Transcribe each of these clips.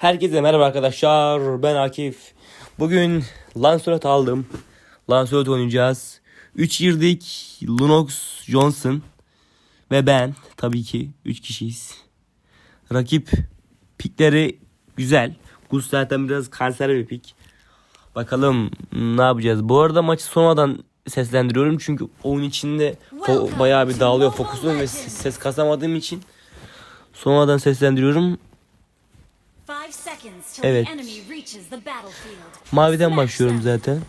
Herkese merhaba arkadaşlar. Ben Akif. Bugün Lancelot aldım. Lancelot oynayacağız. 3 girdik. Lunox Johnson ve ben tabii ki 3 kişiyiz. Rakip pikleri güzel. Gus zaten biraz kanser bir pik. Bakalım ne yapacağız. Bu arada maçı sonradan seslendiriyorum çünkü oyun içinde bayağı bir dağılıyor fokusum ve ses ses kasamadığım için sonradan seslendiriyorum. Five seconds till Evet. the enemy reaches the battlefield. Maviden başlıyorum zaten.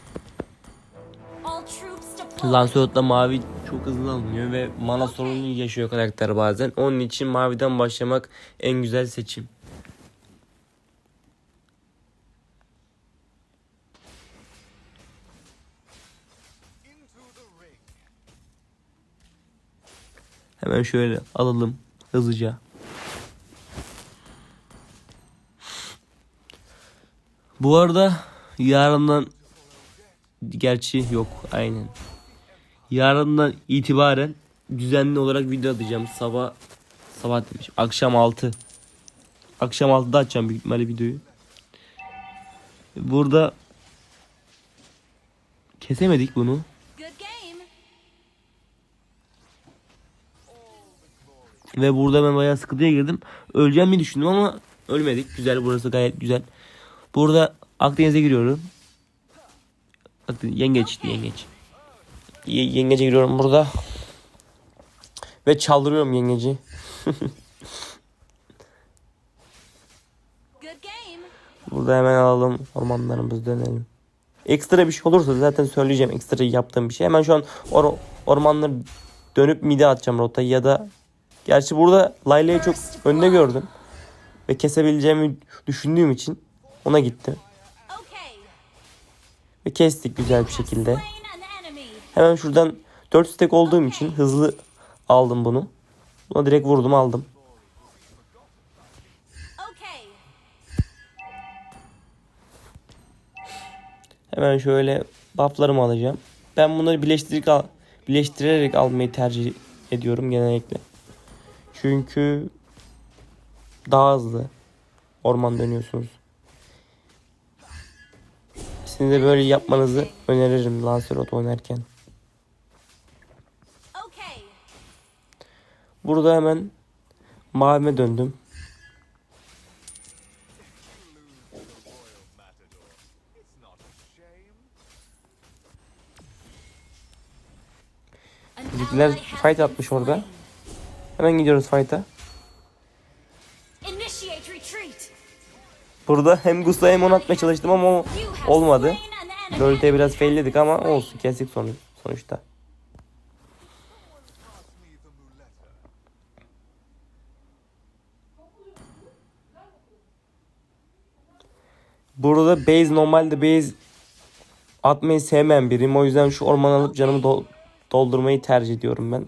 Lancelot'la mavi çok hızlı alınıyor ve mana sorunu yaşıyor karakter bazen. Onun için maviden başlamak en güzel seçim. Hemen şöyle alalım hızlıca. Bu arada yarından gerçi yok aynen. Yarından itibaren düzenli olarak video atacağım. Sabah sabah demiş. Akşam 6. Akşam 6'da açacağım büyük ihtimalle videoyu. Burada kesemedik bunu. Ve burada ben bayağı sıkıntıya girdim. Öleceğim mi düşündüm ama ölmedik. Güzel burası gayet güzel. Burada Akdeniz'e giriyorum. Akdeniz, yengeç yengeç. Ye- yengece giriyorum burada. Ve çaldırıyorum yengeci. Burada hemen alalım ormanlarımızı dönelim. Ekstra bir şey olursa zaten söyleyeceğim ekstra yaptığım bir şey. Hemen şu an or ormanları dönüp mide atacağım rotayı ya da Gerçi burada Layla'yı çok önde gördüm. Ve kesebileceğimi düşündüğüm için ona gittim. Okay. Ve kestik güzel bir şekilde. Hemen şuradan 4 stack olduğum için hızlı aldım bunu. Buna direkt vurdum aldım. Hemen şöyle bufflarımı alacağım. Ben bunları birleştirerek, al birleştirerek almayı tercih ediyorum genellikle. Çünkü daha hızlı orman dönüyorsunuz. Sizin de böyle yapmanızı öneririm Lancelot oynarken. Burada hemen mavime döndüm. Bizimkiler fight atmış orada. Hemen gidiyoruz fight'a. Burada hem Gus'la hem onu atmaya çalıştım ama o olmadı. Lolita'yı biraz failledik ama olsun kestik sonuç, sonuçta. Burada base normalde base atmayı sevmeyen biriyim. O yüzden şu orman alıp canımı dol- doldurmayı tercih ediyorum ben.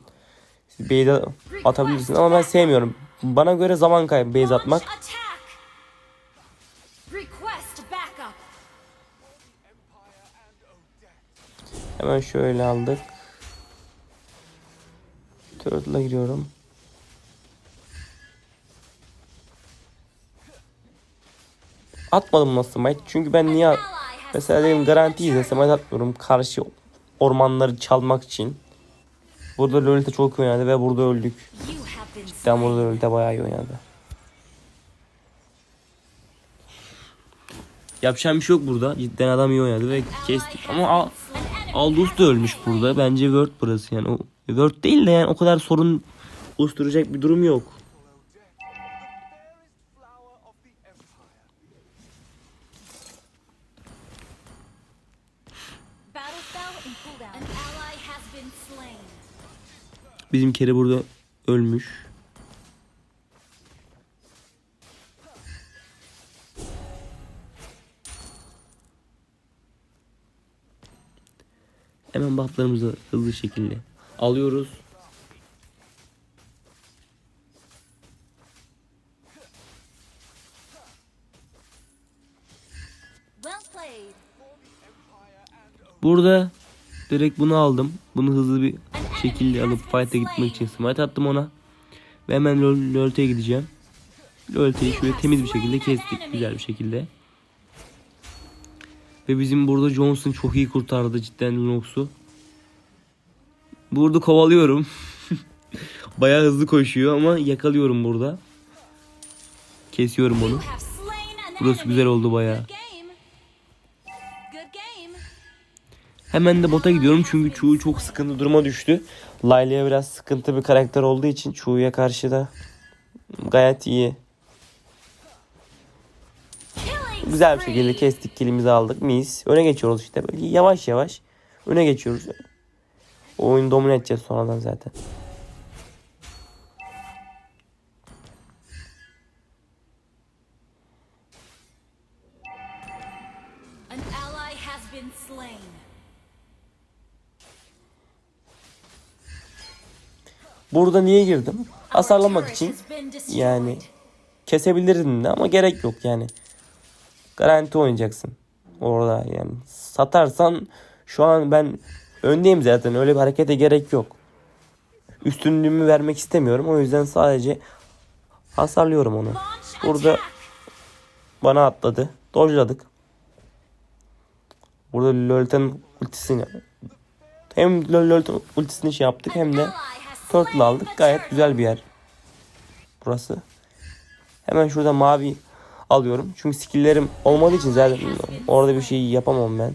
Siz base'e atabilirsiniz ama ben sevmiyorum. Bana göre zaman kaybı base atmak. Hemen şöyle aldık. Turtle'a giriyorum. Atmadım nasıl smite. Çünkü ben niye mesela slain garanti the izle smite atmıyorum. Karşı ormanları çalmak için. Burada Lolita çok iyi oynadı ve burada öldük. Ben burada Lolita bayağı iyi oynadı. Yapacağım bir şey yok burada. Cidden adam iyi oynadı ve kestik. Ama al, Aldous da ölmüş burada. Bence Word burası yani. O, Word değil de yani o kadar sorun oluşturacak bir durum yok. Bizim kere burada ölmüş. Bufflarımızı hızlı şekilde alıyoruz. Burada direkt bunu aldım. Bunu hızlı bir şekilde alıp fight'a gitmek için smite attım ona. Ve hemen lol, lolta'ya gideceğim. Lolta'yı şöyle temiz bir şekilde kestik. Güzel bir şekilde. Ve bizim burada Johnson çok iyi kurtardı cidden Lunox'u. Burada kovalıyorum. Bayağı hızlı koşuyor ama yakalıyorum burada. Kesiyorum onu. Burası güzel oldu game. Hemen de bota gidiyorum çünkü Chu'yu çok sıkıntı duruma düştü. Layla'ya biraz sıkıntı bir karakter olduğu için Chu'ya karşı da gayet iyi. Güzel bir şekilde kestik kilimizi aldık. Mis. Öne geçiyoruz işte. Böyle yavaş yavaş öne geçiyoruz. O oyunu domine edeceğiz sonradan zaten. Burada niye girdim? Hasarlamak için. Yani kesebilirdim de ama gerek yok yani. Garanti oynayacaksın orada yani. Satarsan şu an ben öndeyim zaten öyle bir harekete gerek yok. Üstünlüğümü vermek istemiyorum o yüzden sadece hasarlıyorum onu. Burada bana atladı. Dojladık. Burada Lolta'nın ultisini hem Lolta'nın ultisini şey yaptık hem de Turtle aldık. Gayet güzel bir yer. Burası. Hemen şurada mavi alıyorum. Çünkü skill'lerim olmadığı için zaten orada bir şey yapamam ben.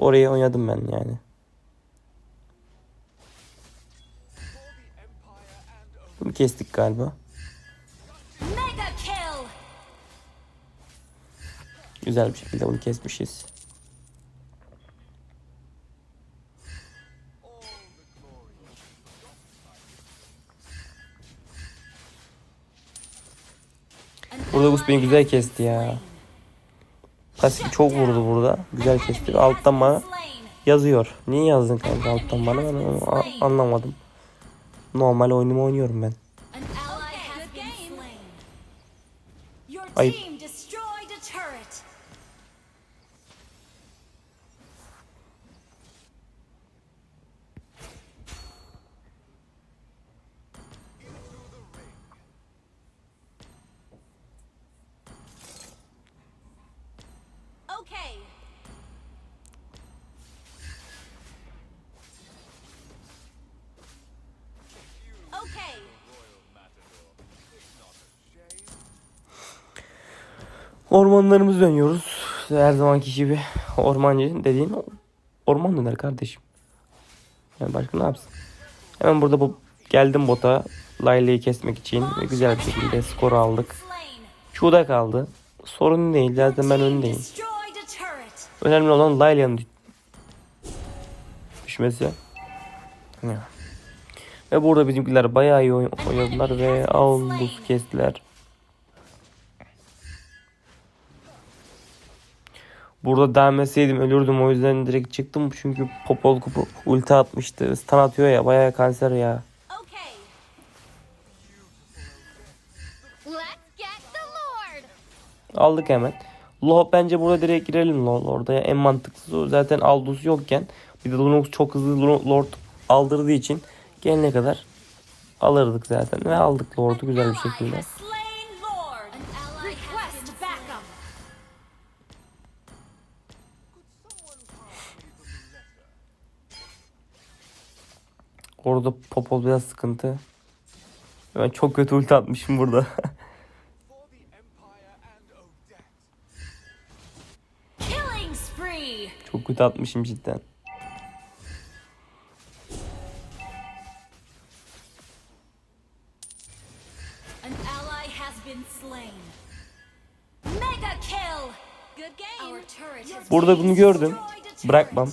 Oraya oynadım ben yani. Bunu kestik galiba. Güzel bir şekilde bunu kesmişiz. Burada Gus beni güzel kesti ya. Pasif çok vurdu burada. Güzel kesti. Alttan bana yazıyor. Niye yazdın kanka alttan bana? Ben onu anlamadım. Normal oyunumu oynuyorum ben. Ayıp. Ormanlarımızı dönüyoruz. Her zamanki gibi ormancı dediğin orman döner kardeşim. Yani başka ne yapsın? Hemen burada bu geldim bota. Layla'yı kesmek için ve güzel bir şekilde skoru aldık. Şurada kaldı. Sorun değil. Zaten ben öndeyim. Önemli olan Layla'nın düş- düşmesi. Ve burada bizimkiler bayağı iyi oyn- oynadılar ve Aulus kestiler. Burada denmeseydim ölürdüm o yüzden direkt çıktım çünkü Popol kupu ulti atmıştı. Stun atıyor ya bayağı kanser ya. Lord! Aldık hemen. Lo bence burada direkt girelim Lord orada ya. En mantıklısı o. Zaten Aldous yokken bir de Lunox çok hızlı Lo- Lord aldırdığı için gelene kadar alırdık zaten ve aldık Lord'u güzel bir şekilde. Orada Popol biraz sıkıntı. Ben çok kötü ulti atmışım burada. Çok kötü atmışım cidden. Burada bunu gördüm. Bırakmam.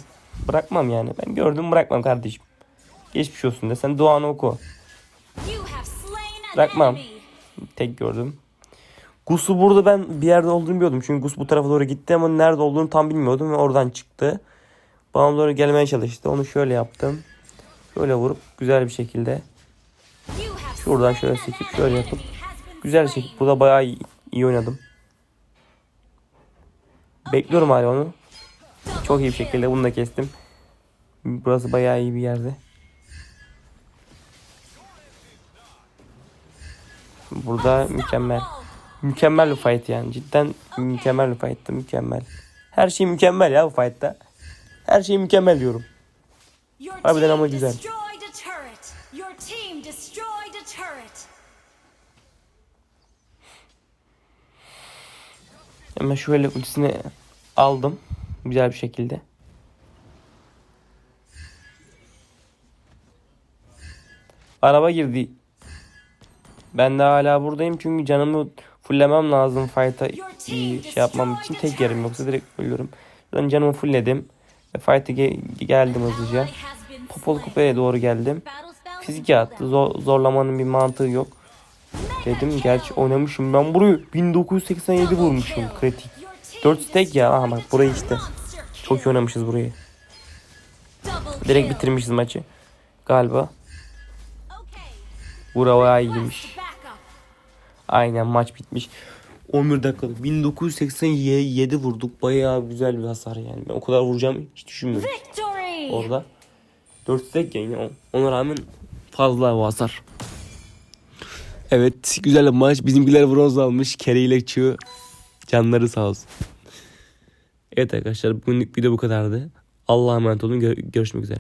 Bırakmam yani. Ben gördüm bırakmam kardeşim. Geçmiş olsun de. Sen duanı oku. Bırakmam. Tek gördüm. Gus'u burada ben bir yerde olduğunu biliyordum. Çünkü Gus bu tarafa doğru gitti ama nerede olduğunu tam bilmiyordum ve oradan çıktı. Bana doğru gelmeye çalıştı. Onu şöyle yaptım. Şöyle vurup güzel bir şekilde Şuradan şöyle sekip şöyle yapıp güzel şekilde burada bayağı iyi, iyi oynadım. Bekliyorum hala onu. Çok iyi bir şekilde bunu da kestim. Burası bayağı iyi bir yerde. Burada mükemmel. Mükemmel bir fight yani. Cidden mükemmel bir fight'tı. Mükemmel. Her şey mükemmel ya bu fight'ta. Her şey mükemmel diyorum. Harbiden ama güzel. Hemen şöyle ultisini aldım. Güzel bir şekilde. Araba girdi. Ben de hala buradayım çünkü canımı fulllemem lazım fight'a şey yapmam için tek yerim yoksa direkt ölürüm. Ben canımı fullledim ve fight'a ge- geldim hızlıca. Popol kupaya doğru geldim. Battle spell. Fizik attı. Zor- zorlamanın bir mantığı yok. Dedim gerçi oynamışım ben burayı 1987 vurmuşum kritik. Your team 4 stack ya. Aha bak burayı işte. Çok iyi oynamışız burayı. Direkt bitirmişiz maçı. Galiba. Request iyiymiş. Aynen maç bitmiş. 11 dakikalık 1987 vurduk. Bayağı güzel bir hasar yani. Ben o kadar vuracağım hiç düşünmüyorum Victory. orada. 4 stack yani ona rağmen fazla o hasar. Evet güzel bir maç. Bizimkiler bronz almış. Kere ile Çığ. Canları sağ olsun. Evet arkadaşlar bugünlük video bu kadardı. Allah'a emanet olun. Gör- görüşmek üzere.